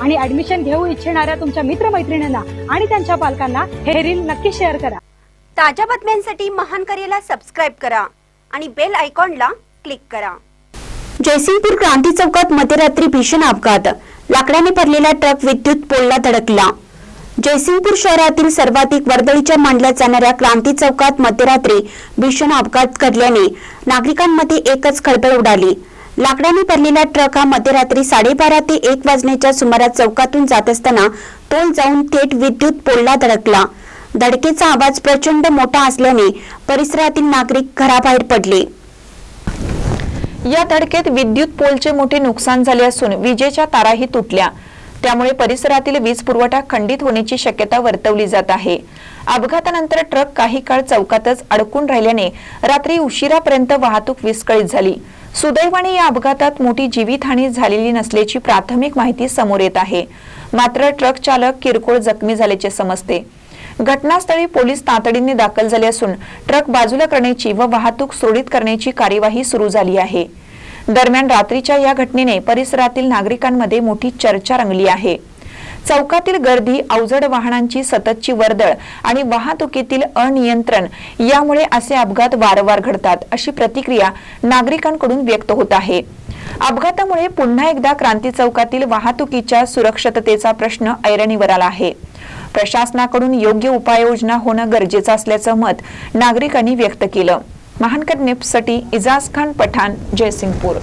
आणि ऍडमिशन घेऊ इच्छिणाऱ्या तुमच्या मित्रमैत्रिणींना आणि त्यांच्या पालकांना हे रील नक्की शेअर करा. ताज्या बातम्यांसाठी महान करेला सबस्क्राईब करा आणि बेल आयकॉनला क्लिक करा. जयसिंगपूर क्रांती चौकात मध्यरात्री भीषण अपघात. लाकडाने भरलेला ट्रक विद्युत पोलला धडकला. जयसिंगपूर शहरातील सर्वाधिक वर्दळीच्या मानल्या जाणाऱ्या क्रांती चौकात मध्यरात्री भीषण अपघात घडल्याने नागरिकांमध्ये एकच खळबळ उडाली. लाकडाने भरलेला ट्रक हा मध्यरात्री साडेबारा ते एक वाजण्याच्या सुमारास चौकातून जात असताना तोल जाऊन थेट विद्युत पोलला धडकला. धडकेचा आवाज प्रचंड मोठा असल्याने परिसरातील नागरिक घराबाहेर पडले. या धडकेत विद्युत पोलचे मोठे नुकसान झाले असून विजेच्या ताराही तुटल्या. त्यामुळे परिसरातील वीज पुरवठा खंडित होण्याची शक्यता वर्तवली जात आहे. अपघातानंतर ट्रक काही काळ चौकातच अडकून राहिल्याने रात्री उशिरापर्यंत वाहतूक विस्कळीत झाली. सुदैवाने या अपघातात मोठी जीवितहानी झालेली नसल्याची प्राथमिक माहिती समोर येत आहे. मात्र ट्रक चालक किरकोळ जखमी झाल्याचे समजते. घटनास्थळी पोलीस तातडीने दाखल झाले असून ट्रक बाजूला करण्याची व वाहतूक सुरळीत करण्याची कार्यवाही सुरू झाली आहे. दरम्यान रात्रीच्या या घटनेने परिसरातील नागरिकांमध्ये मोठी चर्चा रंगली आहे. चौकातील गर्दी अवजड वाहनांची सततची वर्दळ आणि वाहतुकीतील अनियंत्रण यामुळे असे अपघात वारंवार घडतात अशी प्रतिक्रिया नागरिकांकडून व्यक्त होत आहे. अपघातामुळे पुन्हा एकदा क्रांती चौकातील वाहतुकीच्या सुरक्षिततेचा प्रश्न ऐरणीवर आला आहे. प्रशासनाकडून योग्य उपाययोजना होणं गरजेचं असल्याचं मत नागरिकांनी व्यक्त केलं. महानकर निप्ससाठी इजाज खान पठाण जयसिंगपूर.